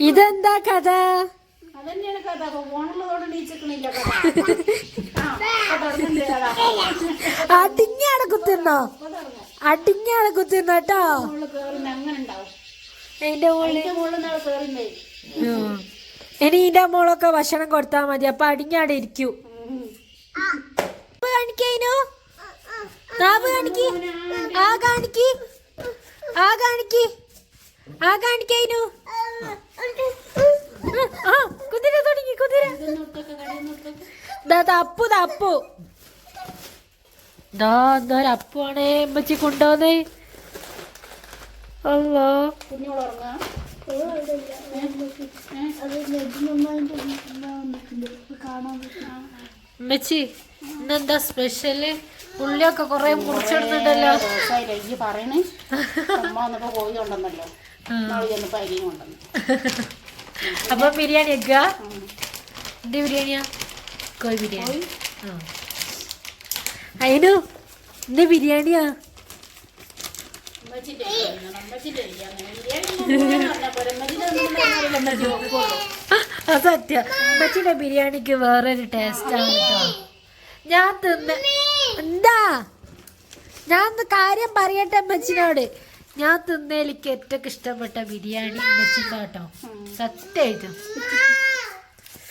ഇതെന്താ കഥ? അതന്നെയാണ് കഥ. അടിഞ്ഞാണ് ഫോണുള്ളതോടെ നീച്ചിക്കണില്ല ഇപ്പൊ തുടങ്ങും. അടിഞ്ഞാടെ കുത്തിരുന്നോ കേട്ടോ? എന്റെ ഇനി ഇന്റെ മോളൊക്കെ ഭക്ഷണം കൊടുത്താ മതി. അപ്പൊ അടിഞ്ഞാടെ ഇരിക്കൂ. കാണിക്കു നാവ് കാണിക്ക്. ആ കാണിക്ക്. ആ കാണിക്ക്. ആ കാണിക്കു ആ കുതിര തുടങ്ങി കുതിര. അപ്പു അപ്പു. ദാ എമ്മച്ചി കൊണ്ടുവന്നേ. അല്ലോ അമ്മച്ചി ഇന്നെന്താ സ്പെഷ്യൽ ഉള്ളിയൊക്കെ കൊറേ മുറിച്ചെടുത്തിട്ടല്ലോ. ഈ പറയണേ. അമ്മ വന്നപ്പോ കോഴി കൊണ്ടുവന്നല്ലോ. നാളെ ചെന്നപ്പോ അരിയും കൊണ്ടുവന്നു. അപ്പൊ ബിരിയാണി വെക്കുക എന്ത് ബിരിയാണിയാ? കോഴി ബിരിയാണി. ആ. അയിനു എന്ത് ബിരിയാണിയാ? സത്യം. അമ്മച്ചിന്റെ ബിരിയാണിക്ക് വേറൊരു ടേസ്റ്റ് ആണ് കേട്ടോ ഞാൻ തിന്ന് എന്താ? ഞാൻ കാര്യം പറയട്ടെ അമ്മച്ചിനോട്. ഞാൻ തിന്നേലിക്ക് ഏറ്റവും ഇഷ്ടപ്പെട്ട ബിരിയാണി വെച്ചിട്ടോ കേട്ടോ? സത്യമായിട്ടും.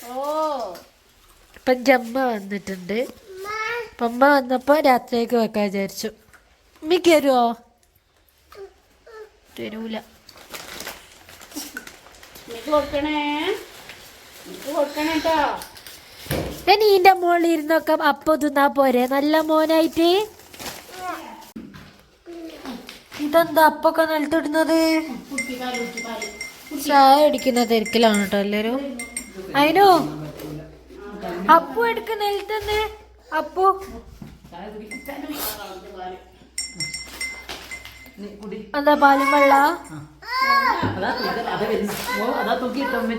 ഓ. ഇപ്പം ജമ്മ വന്നിട്ടുണ്ട്. പമ്മ അമ്മ വന്നപ്പോൾ രാത്രിയേക്ക് വെക്കാൻ വിചാരിച്ചു. ഉമ്മയ്ക്ക് തരുമോ തരൂല. ഞാൻ കൊടുക്കണേ? മോളിൽ ഇരുന്നൊക്കെ അപ്പൊ തിന്നാ പോരെ. നല്ല മോനായിട്ട്. ഇതെന്താ അപ്പൊക്കെ നിലത്തിടുന്നത് ചായ അടിക്കുന്ന തിരക്കിലാണ് കേട്ടോ എല്ലാരും അതിനോ അപ്പു എടുക്ക നിലത്തുന്ന് അപ്പു എന്താ പാലും വെള്ള തൂക്കി തൂക്കി അമ്മ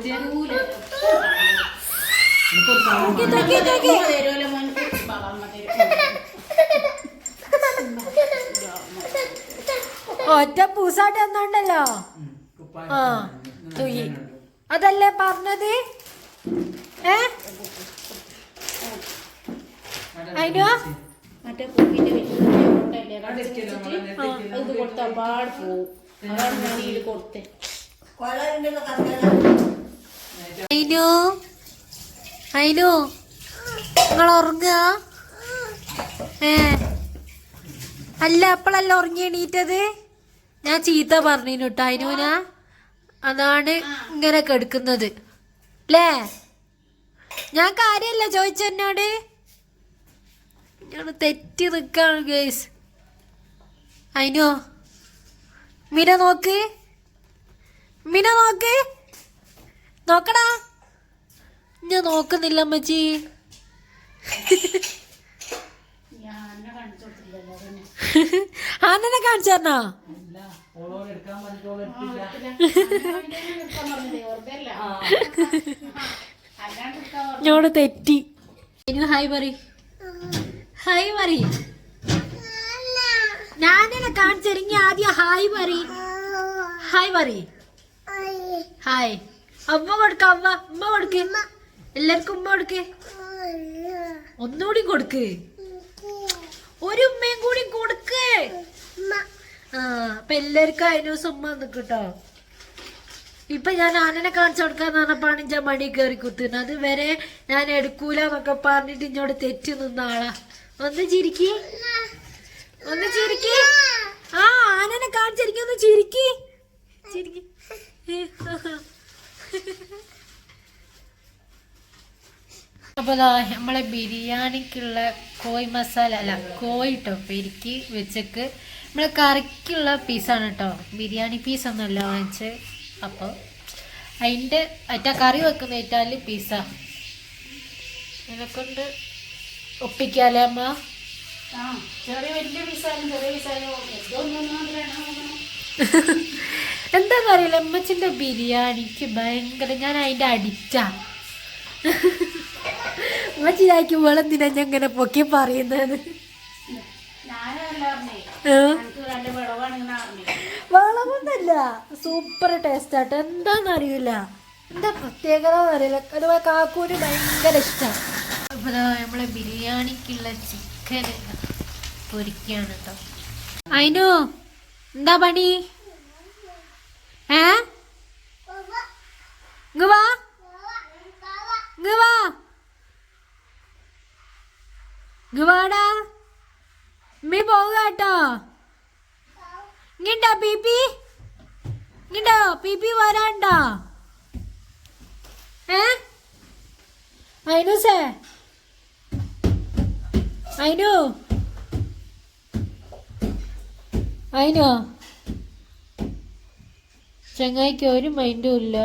ഒറ്റ പൂസാട്ട് എന്നുണ്ടല്ലോ ആ തുയി അതല്ലേ പറഞ്ഞത്? ഏ? അതിനോ മറ്റേ കുപ്പിന്റെ വലിയ കൊണ്ടല്ലേ? കടിച്ചിട്ട് ഇത് കൊടുത്താ പാട് പോവും. അതാണ് ഞാൻ ഇതിൽ കൊടുത്തേ. അയിനോ? അയിനോ? നിങ്ങൾ ഉറങ്ങുക. ഏ? അല്ല അപ്പോഴല്ല ഉറങ്ങി എണീറ്റത്? ചീത്ത പറഞ്ഞു കേട്ടോ അയിനൂന അതാണ് ഇങ്ങനെ കെടുക്കുന്നത്. അല്ലേ ഞാൻ കാര്യമല്ല ചോദിച്ചെന്നോട് ഞാൻ തെറ്റി നിൽക്കാണ് ഗേസ്. അതിനോ മിന നോക്ക്. മിന നോക്ക്. നോക്കടാ. ഞാൻ നോക്കുന്നില്ല അമ്മച്ചി. അതന്നെ. ആനനെ കാണിച്ചു തരണോ അല്ലാണ്ട് എടുക്കാൻ ഞോട് തെറ്റി. ഇനി ഹായ് പറ ഹായ് പറ ഞാനെന്നെ കാണിച്ചിറങ്ങി ആദ്യം ഹായ് പറ ഹായ് പറ ഹായ്. അമ്മ കൊടുക്ക അമ്മ. അമ്മ കൊടുക്ക. എല്ലാവർക്കും ഉമ്മ കൊടുക്ക. ഒന്നുകൂടി കൊടുക്ക്. ഒരു ഉമ്മയും കൂടി കൊടുക്ക്. അപ്പൊ എല്ലാവർക്കും അതിന് ദിവസം ഉമ്മ നിൽക്കട്ടോ ഇപ്പൊ ഞാൻ ആനനെ കാണിച്ചു കൊടുക്കാന്ന് പറഞ്ഞപ്പാണ് ഞാൻ മടി കയറി കുത്തുന്നത് അത് വരെ ഞാൻ എടുക്കൂല എന്നൊക്കെ പറഞ്ഞിട്ട് ഇങ്ങോട്ട് തെറ്റി നിന്ന ആളാ. ഒന്ന് ചിരിക്കി. ഒന്ന് ചിരിക്കി. ആ ആനനെ കാണിച്ചിരിക്കും. ഒന്ന് ചിരിക്കി. ചിരിക്കി. അപ്പോൾ നമ്മളെ ബിരിയാണിക്കുള്ള കോഴി മസാല അല്ല കോഴി കേട്ടോ പെരുക്കി വെച്ചക്ക്. നമ്മൾ കറിക്കുള്ള പീസാണ് കേട്ടോ ബിരിയാണി പീസ് ഒന്നുമല്ല വാങ്ങിച്ച്. അപ്പോൾ അതിന്റെ അറ്റ കറി വെക്കുന്ന ഏറ്റാൽ പീസ. ഇതിനെക്കൊണ്ട് ഒപ്പിക്കാലേ അമ്മ? അറിയില്ല അമ്മച്ചിന്റെ ബിരിയാണിക്ക് ഭയങ്കര ഞാൻ അതിന്റെ അഡിക്റ്റാ. അമ്മച്ചി ഇതായിരിക്കും വെളന്തിനാ ഞാൻ ഇങ്ങനെ പൊക്കി പറയുന്നത്. വിളവൊന്നല്ല. സൂപ്പർ ടേസ്റ്റ് ആട്ടോ. എന്താന്ന് അറിയില്ല എന്താ പ്രത്യേകത അറിയില്ല അതുപോലെ കാക്കൂന് ഭയങ്കര ഇഷ്ടമാണ് അപ്പോൾ നമ്മളെ ബിരിയാണിക്കുള്ള ചിക്കൻ പൊരിക്കുകയാണ് കേട്ടോ അതിനു എന്താ പണി? ഏ? ഇങ്ങ് വാ ഇങ്ങ് വാ ഇങ്ങ് വാടാ ഉമ്മി പോവുക കേട്ടോ ഇങ്ങണ്ടോ പി പി ഇങ്ങണ്ടോ? പി പി വരാണ്ടോ ഏ? അയിനു സേ അയിനു? അയിനോ? ചങ്ങായിക്ക് ഒരു മൈൻഡും ഇല്ല.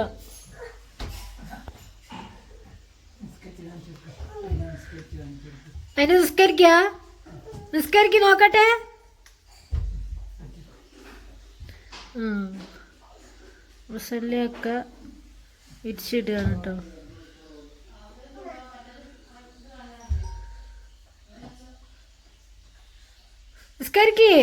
അതിന് നിസ്കരിക്ക? നിസ്കരിക്ക് നോക്കട്ടെ? ഒക്കെ ഇടിച്ചിടുകയാണ് കേട്ടോ നിസ്കരിക്കേ.